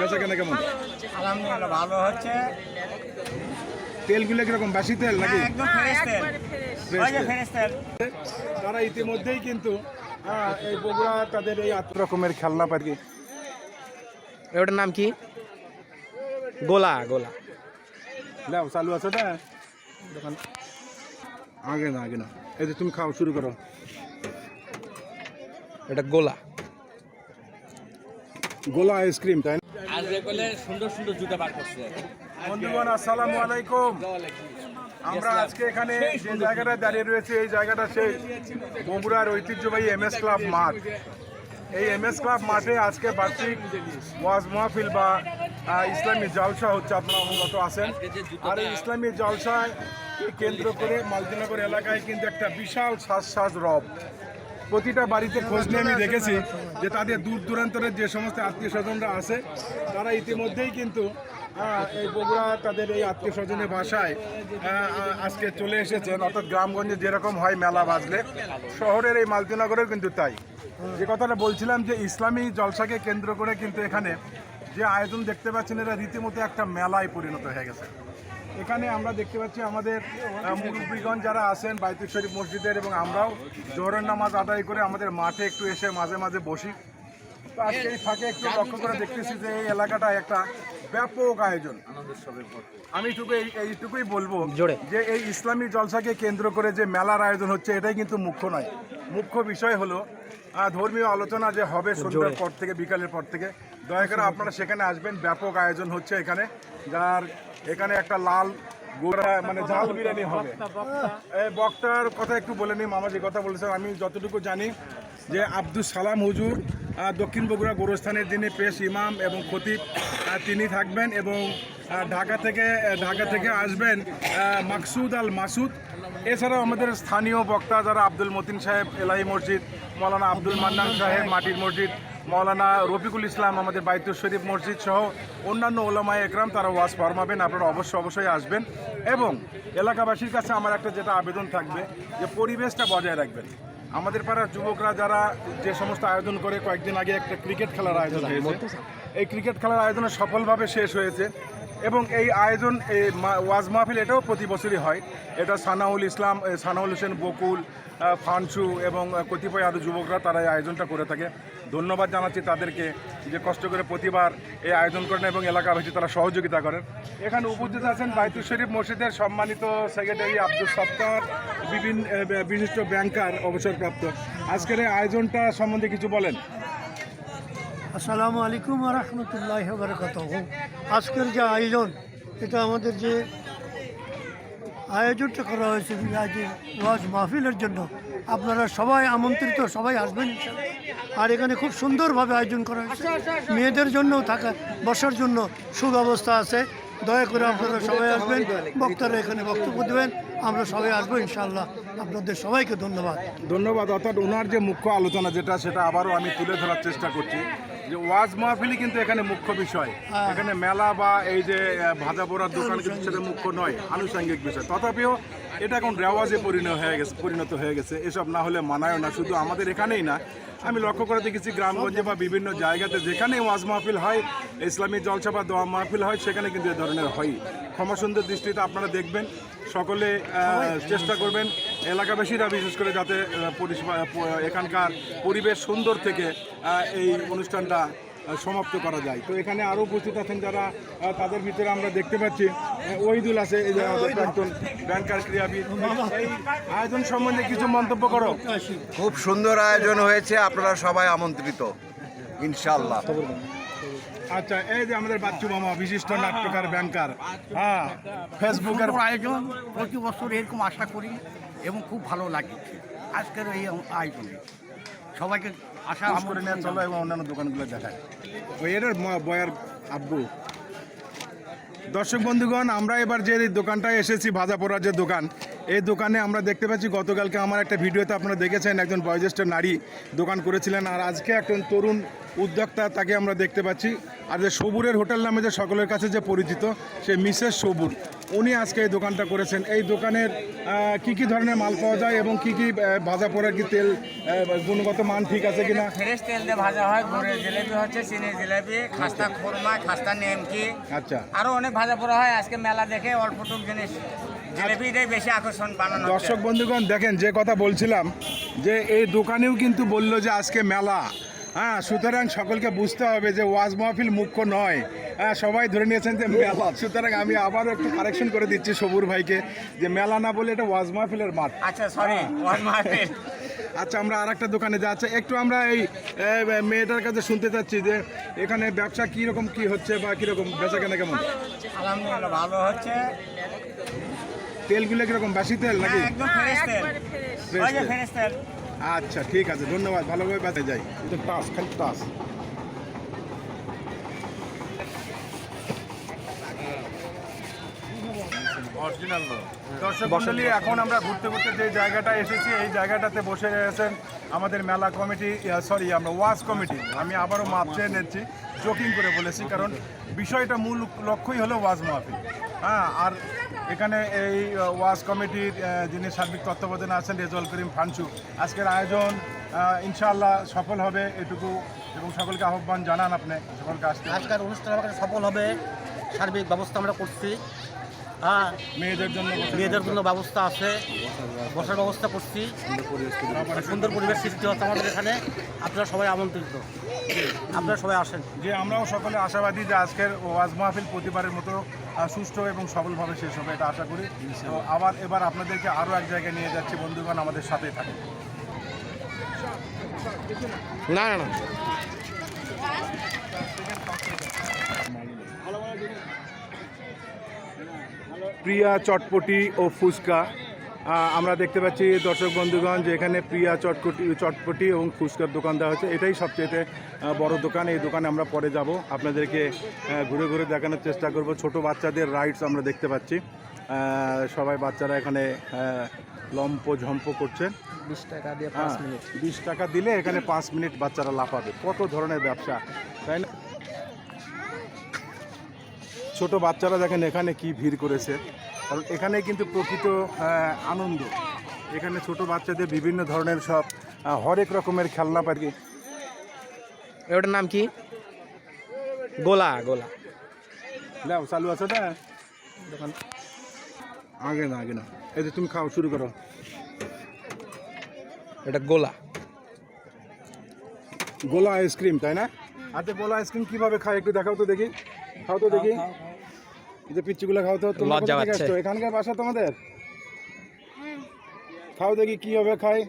বেচা কেনা কেমন? আলহামদুলিল্লাহ ভালো হচ্ছে। তেলগুলো কীরকম? বাসি তেল নাকি? হ্যাঁ, একদম ফ্রেশ তেল। Fresh ওই যে তেল। ফ্রেশ তেল। তারা ইতিমধ্যেই কিন্তু এই বগুড়া তাদের এই আট রকমের খেলনা পাখি ওটার নাম কি? গোলা গোলা। লাও চালু আছে না? দোকান। আগে না আগে না। এই যে তুমি খাও শুরু করো। এটা গোলা। গোলা আইসক্রিম তাই না আজ সুন্দর সুন্দর জুতা বার করছে। বন্ধুগণ আসসালামু আলাইকুম। আমরা আজকে এখানে যে জায়গাটা দাঁড়িয়ে রয়েছে এই জায়গাটা সেই বগুড়ার ঐতিহ্যবাহী এম এস ক্লাব মাঠ। এই এম এস ক্লাব মাঠে আজকে বার্ষিক ওয়াজ মাহফিল বা ইসলামী জলসা হচ্ছে আপনারা অবগত আছেন। আর এই ইসলামী জলসায় কেন্দ্র করে মালদিনগর এলাকায় কিন্তু একটা বিশাল সাজ সাজ রব। প্রতিটা বাড়িতে খোঁজ নিয়ে আমি দেখেছি যে তাদের দূর দূরান্তরের যে সমস্ত আত্মীয় স্বজনরা আছে, তারা ইতিমধ্যেই কিন্তু এই বগুড়া তাদের এই আত্মীয় স্বজনের বাসায় আজকে চলে এসেছেন। অর্থাৎ গ্রামগঞ্জে যেরকম হয় মেলা বাজলে, শহরের এই মালতিনগরের কিন্তু তাই। যে কথাটা বলছিলাম যে ইসলামী জলসাকে কেন্দ্র করে কিন্তু এখানে যে আয়োজন দেখতে পাচ্ছেন, এরা রীতিমতো একটা মেলায় পরিণত হয়ে গেছে। এখানে আমরা দেখতে পাচ্ছি আমাদের মুরব্বীগণ যারা আছেন বাইতুল শরীফ মসজিদের এবং আমরাও জোহরের নামাজ আদায় করে আমাদের মাঠে একটু এসে মাঝে মাঝে বসি। তো আজকে এই ফাঁকে একটু লক্ষ্য করে দেখতেছি যে এই এলাকাটা একটা ব্যাপক আয়োজন। আমি টুকু এই- এইটুকুই বলব যে এই ইসলামী জলসাকে কেন্দ্র করে যে মেলার আয়োজন হচ্ছে এটাই কিন্তু মুখ্য নয়। মুখ্য বিষয় হলো ধর্মীয় আলোচনা যে হবে সন্ধ্যার পর থেকে বিকালের পর থেকে দয়া করে আপনারা সেখানে আসবেন। ব্যাপক আয়োজন হচ্ছে এখানে। যার এখানে একটা লাল গোড়া মানে ঝাল বিরিয়ানি হবে। এই বক্তার কথা একটু বলে নিই মামা যে কথা বলেছেন আমি যতটুকু জানি যে আব্দুল সালাম হুজুর দক্ষিণ বগুড়া গোরস্থানের যিনি পেশ ইমাম এবং খতিব তিনি থাকবেন এবং ঢাকা থেকে ঢাকা থেকে আসবেন মাকসুদ আল মাসুদ। এছাড়াও আমাদের স্থানীয় বক্তা যারা আব্দুল মতিন সাহেব এলাহি মসজিদ মৌলানা আব্দুল মান্নান সাহেব মাটির মসজিদ মৌলানা রফিকুল ইসলাম, আমাদের বাইতুল শরীফ মসজিদ সহ অন্যান্য ওলামায় একরাম তারা ওয়াজ ফরমাবেন, আপনারা অবশ্যই অবশ্যই আসবেন। এবং এলাকাবাসীর কাছে আমার একটা যেটা আবেদন থাকবে, যে পরিবেশটা বজায় রাখবেন। আমাদের পাড়ার যুবকরা যারা যে সমস্ত আয়োজন করে, কয়েকদিন আগে একটা ক্রিকেট খেলার আয়োজন হয়েছে। এই ক্রিকেট খেলার আয়োজন সফলভাবে শেষ হয়েছে। এবং এই আয়োজন, এই ওয়াজ মাহফিল এটাও প্রতি বছরই হয়। এটা সানাউল ইসলাম সানাউল হোসেন বকুল ফানসু এবং কতিপয় আরও যুবকরা তারা এই আয়োজনটা করে থাকে। ধন্যবাদ জানাচ্ছি তাদেরকে যে কষ্ট করে প্রতিবার এই আয়োজন করেন এবং এলাকাবাসী তারা সহযোগিতা করেন। এখানে উপস্থিত আছেন বাইতুল শরীফ মসজিদের সম্মানিত সেক্রেটারি আব্দুল সত্তার, বিভিন্ন বিশিষ্ট ব্যাংকার অবসরপ্রাপ্ত। আজকের এই আয়োজনটা সম্বন্ধে কিছু বলেন। আসসালামু আলাইকুম রহমতুল্লাহ বরকত আজকের যে আয়োজন, এটা আমাদের যে আয়োজনটা করা হয়েছে যে আজ ওয়াজ মাহফিলের জন্য, আপনারা সবাই আমন্ত্রিত, সবাই আসবেন আর এখানে খুব সুন্দরভাবে আয়োজন করা হয়েছে। মেয়েদের জন্য থাকা, বসার জন্য সুব্যবস্থা আছে। দয়া করে আপনারা সবাই আসবেন, বক্তারা এখানে বক্তব্য দেবেন, আমরা সবাই আসব ইনশাআল্লাহ। আপনাদের সবাইকে ধন্যবাদ। ধন্যবাদ, অর্থাৎ ওনার যে মুখ্য আলোচনা যেটা, সেটা আবারও আমি তুলে ধরার চেষ্টা করছি। যে ওয়াজ মাহফিলই কিন্তু এখানে মুখ্য বিষয়। এখানে মেলা বা এই যে ভাজা পোড়ার দোকান কিন্তু সেটা মুখ্য নয় আনুষঙ্গিক বিষয়। তথাপিও এটা এখন রেওয়াজে পরিণত হয়ে গেছে পরিণত হয়ে গেছে। এসব না হলে মানায় না শুধু আমাদের এখানেই না। আমি লক্ষ্য করে দেখেছি গ্রামগঞ্জে বা বিভিন্ন জায়গাতে যেখানে ওয়াজ মাহফিল হয় ইসলামী জলসা বা দোয়া মাহফিল হয় সেখানে কিন্তু এ ধরনের হয় ক্ষমা সুন্দর দৃষ্টিতে আপনারা দেখবেন সকলে চেষ্টা করবেন এলাকাবাসীরা বিশেষ করে যাতে এখানকার পরিবেশ সুন্দর থেকে এই অনুষ্ঠানটা সমাপ্ত করা যায়। তো এখানে আরও উপস্থিত আছেন যারা তাদের ভিতরে আমরা দেখতে পাচ্ছি আহ, ওহিদুল আছে এই ব্যাংকার ক্রীড়াবিদ। আয়োজন সম্বন্ধে কিছু মন্তব্য করো। খুব সুন্দর আয়োজন হয়েছে আপনারা সবাই আমন্ত্রিত ইনশাল্লাহ আচ্ছা এই যে আমাদের বাচ্চু মামা বিশিষ্ট নাট্যকার ব্যাংকার। হ্যাঁ ফেসবুকের আয়োজন প্রতি বছর এরকম আশা করি এবং খুব ভালো লাগে। আজকের এই আয়োজনে। সবাইকে আশা করে নিয়ে চলো এবং অন্যান্য দোকানগুলো দেখায় ওই এর বয়ার আব্বু। দর্শক বন্ধুগণ আমরা এবার যে এই দোকানটায় এসেছি ভাজা পোড়ার যে দোকান এই দোকানে আমরা দেখতে পাচ্ছি গতকালকে আমার একটা ভিডিওতে আপনারা দেখেছেন একজন বয়োজ্যেষ্ঠ নারী দোকান করেছিলেন আর আজকে একজন তরুণ উদ্যোক্তা তাকে আমরা দেখতে পাচ্ছি। আর যে সবুরের হোটেল নামে যে সকলের কাছে যে পরিচিত সে মিসেস সবুর। উনি আজকে এই দোকানটা করেছেন। এই দোকানের কি কি ধরনের মাল পাওয়া যায় এবং কি কি ভাজা পোড়ার কি তেল গুণগত মান ঠিক আছে কিনা? ফ্রেশ তেল দিয়ে ভাজা হয় গুড়ের জিলেপি হচ্ছে চিনি জিলেপি খাস্তা খুরমা খাস্তা নেমকি। আচ্ছা। আরও অনেক ভাজা পোড়া হয় আজকে মেলা দেখে অল্প টুক জিনিস। জিলেপিটাই বেশি আকর্ষণ বানানো দর্শক বন্ধুগণ দেখেন যে কথা বলছিলাম যে এই দোকানেও কিন্তু বলল যে আজকে মেলা। হ্যাঁ সুতরাং সকলকে বুঝতে হবে যে ওয়াজ মাহফিল মুখ্য নয়। হ্যাঁ সবাই ধরে নিয়েছেন যে মেলা। সুতরাং আমি আবারও একটু কারেকশন করে দিচ্ছি সবুর ভাইকে যে মেলা না বলে এটা ওয়াজ মাহফিলের মাঠ। আচ্ছা সরি ওয়াজ মাহফিল। আচ্ছা আমরা আর একটা দোকানে যাচ্ছি। একটু আমরা এই মেয়েটার কাছে শুনতে চাচ্ছি যে এখানে ব্যবসা কী রকম কী হচ্ছে বা কীরকম বেচা কেনা কেমন? আলহামদুলিল্লাহ ভালো হচ্ছে। তেলগুলো কীরকম? বাসি তেল নাকি? হ্যাঁ, একদম ফ্রেশ তেল। ওই যে ফ্রেশ তেল। আচ্ছা ঠিক আছে ধন্যবাদ ভালোভাবে বেঁচে যাই। কিন্তু টাস খালি টাস। দর্শক এখন আমরা ঘুরতে ঘুরতে যে জায়গাটা এসেছি এই জায়গাটাতে বসে রয়েছেন আমাদের মেলা কমিটি সরি আমরা ওয়াজ কমিটি। আমি আবারও মাপ চেয়ে নিচ্ছি জোকিং করে বলেছি কারণ বিষয়টা মূল লক্ষ্যই হলো ওয়াজ মাহফিল। হ্যাঁ আর এখানে এই ওয়াজ কমিটির যিনি সার্বিক তত্ত্বাবধানে আছেন রেজল করিম ফানসু। আজকের আয়োজন ইনশাআল্লাহ সফল হবে এটুকু এবং সকলকে আহ্বান জানান আপনি সকলকে আসতে আজকের অনুষ্ঠান আমাদের সফল হবে সার্বিক ব্যবস্থা আমরা করছি। হ্যাঁ মেয়েদের জন্য মেয়েদের জন্য ব্যবস্থা আছে বসার ব্যবস্থা করছি। সুন্দর পরিবেশ সৃষ্টি হচ্ছে আমাদের এখানে। আপনারা সবাই আমন্ত্রিত। আপনারা সবাই আসেন। যে আমরাও সকলে আশাবাদী যে আজকের ওয়াজ মাহফিল প্রতিবারের মতো সুষ্ঠু এবং সফলভাবে শেষ হবে এটা আশা করি। তো আবার এবার আপনাদেরকে আরও এক জায়গায় নিয়ে যাচ্ছি বন্ধুগণ আমাদের সাথে থাকে না না না। প্রিয়া চটপটি ও ফুচকা। আমরা দেখতে পাচ্ছি দর্শক বন্ধুগণ যে এখানে প্রিয়া চটপটি চটপটি এবং ফুচকার দোকান দেওয়া হচ্ছে এটাই সবচেয়ে বড় দোকান। এই দোকানে আমরা পরে যাব। আপনাদেরকে ঘুরে ঘুরে দেখানোর চেষ্টা করব। ছোট বাচ্চাদের রাইডস আমরা দেখতে পাচ্ছি। সবাই বাচ্চারা এখানে লম্প ঝম্প করছে। বিশ টাকা দিয়ে বিশ টাকা দিলে এখানে পাঁচ মিনিট বাচ্চারা লাফাবে। কত ধরনের ব্যবসা তাই না? ছোট বাচ্চারা দেখেন এখানে কি ভিড় করেছে। কারণ এখানে কিন্তু প্রকৃত আনন্দ। এখানে ছোট বাচ্চাদের বিভিন্ন ধরনের সব হরেক রকমের খেলনা পারি ওটার নাম কি? গোলা গোলা। দাও চালু আছে না? দোকান। আগে না আগে না। এই যে তুমি খাও শুরু করো। এটা গোলা। গোলা আইসক্রিম তাই না? আচ্ছা গোলা আইসক্রিম কীভাবে খায় একটু দেখাও তো দেখি। খাও তো দেখি। এই যে পিচ্ছিগুলো খাও তো লজ্জা পাচ্ছে। এখানকার বাসা তোমাদের? খাও দেখি কীভাবে খায়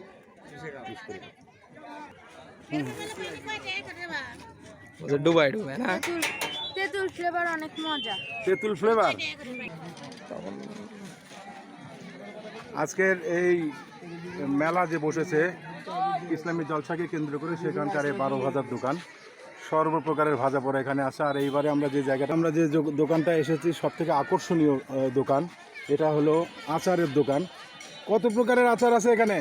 ওটা ডুবাই ডুবাই না তেঁতুল ফ্লেভার অনেক মজা। তেঁতুল ফ্লেভার আজকের এই মেলা যে বসেছে ইসলামী জলসাকে কেন্দ্র করে সেখানকার এই বারো ভাজার দোকান। সর্বপ্রকারের ভাজা পড়া এখানে আসা আর এইবারে আমরা যে জায়গাটা আমরা যে দোকানটা এসেছি সব থেকে আকর্ষণীয় দোকান এটা হলো আচারের দোকান। কত প্রকারের আচার আছে এখানে?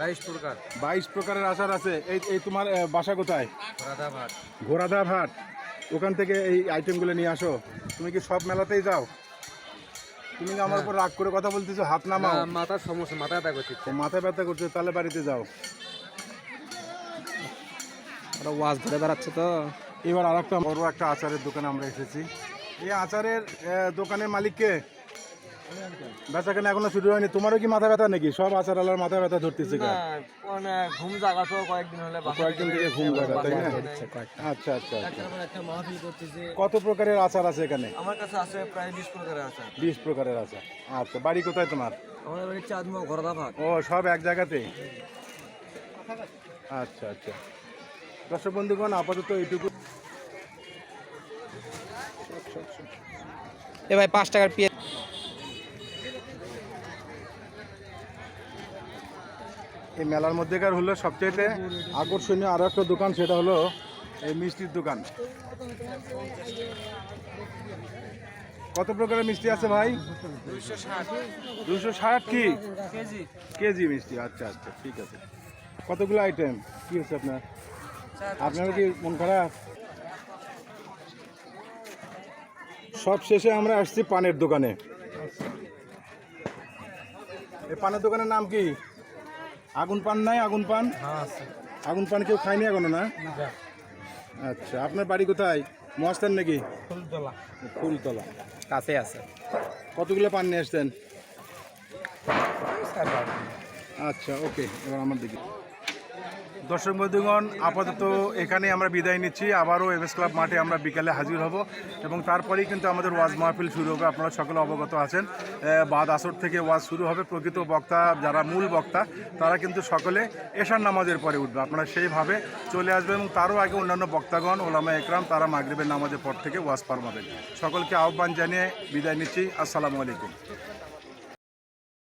বাইশ প্রকার। বাইশ প্রকারের আচার আছে। এই এই তোমার বাসা কোথায়? রাধা ভাত ভাট ওখান থেকে এই আইটেমগুলো নিয়ে আসো। তুমি কি সব মেলাতেই যাও? তুমি কি আমার উপর রাগ করে কথা বলতেছো? হাত নামাও। মাথার সমস্যা মাথা ব্যথা করছে। মাথা ব্যথা করছে তাহলে বাড়িতে যাও। ওরা ওয়াজ ধরে বেড়াচ্ছে তো। এবার আর একটা বড় একটা আচারের দোকানে আমরা এসেছি। এই আচারের দোকানের মালিককে বেচা কেনা এখনও শুরু হয়নি। তোমারও কি মাথা ব্যথা নাকি? সব আচার আলার মাথা ব্যথা ধরতেছে ঘুম জাগা তো কয়েকদিন হলে কয়েকদিন থেকে ঘুম লাগা তাই না? আচ্ছা আচ্ছা আচ্ছা। কত প্রকারের আচার আছে এখানে? আমার কাছে আছে প্রায় বিশ প্রকারের আছে বিশ প্রকারের আচার। আচ্ছা বাড়ি কোথায় তোমার? আমাদের বাড়ি চাঁদমো ঘরদা ভাত ও সব এক জায়গাতে আচ্ছা আচ্ছা। দর্শক বন্ধুগণ আপাতত এইটুকু। এ ভাই পাঁচ টাকার পিয়ে এই মেলার মধ্যেকার হলো সবচেয়ে আকর্ষণীয় আরও একটা দোকান সেটা হলো এই মিষ্টির দোকান। কত প্রকারের মিষ্টি আছে ভাই? দুশো ষাট। কি? কেজি। কেজি মিষ্টি আচ্ছা আচ্ছা ঠিক আছে। কতগুলো আইটেম কি হচ্ছে আপনার? আপনার কি মন খারাপ? সব শেষে আমরা আসছি পানের দোকানে। এই পানের দোকানের নাম কি? আগুন পান নাই? আগুন পান? আগুন পান কেউ খায়নি এখনও না? আচ্ছা আপনার বাড়ি কোথায়? মহাস্তান নাকি? ফুলতলা। ফুলতলা। কাছে আছে। কতগুলো পান নিয়ে আসতেন আচ্ছা ওকে এবার আমার দিকে। দর্শক বন্ধুগণ, আপাতত এখানে আমরা বিদায় নিচ্ছি। আবারও এমএস ক্লাব মাঠে আমরা বিকালে হাজির হব এবং তারপরেই কিন্তু আমাদের ওয়াজ মাহফিল শুরু হবে। আপনারা সকলে অবগত আছেন। বাদ আসর থেকে ওয়াজ শুরু হবে। প্রকৃত বক্তা, যারা মূল বক্তা, তারা কিন্তু সকলে এশার নামাজের পরে উঠবে। আপনারা সেইভাবে চলে আসবেন এবং তারও আগে অন্যান্য বক্তাগণ, ওলামা একরাম, তারা মাগরিবের নামাজের পর থেকে ওয়াজ ফরমাবেন। সকলকে আহ্বান জানিয়ে বিদায় নিচ্ছি। আসসালামু আলাইকুম।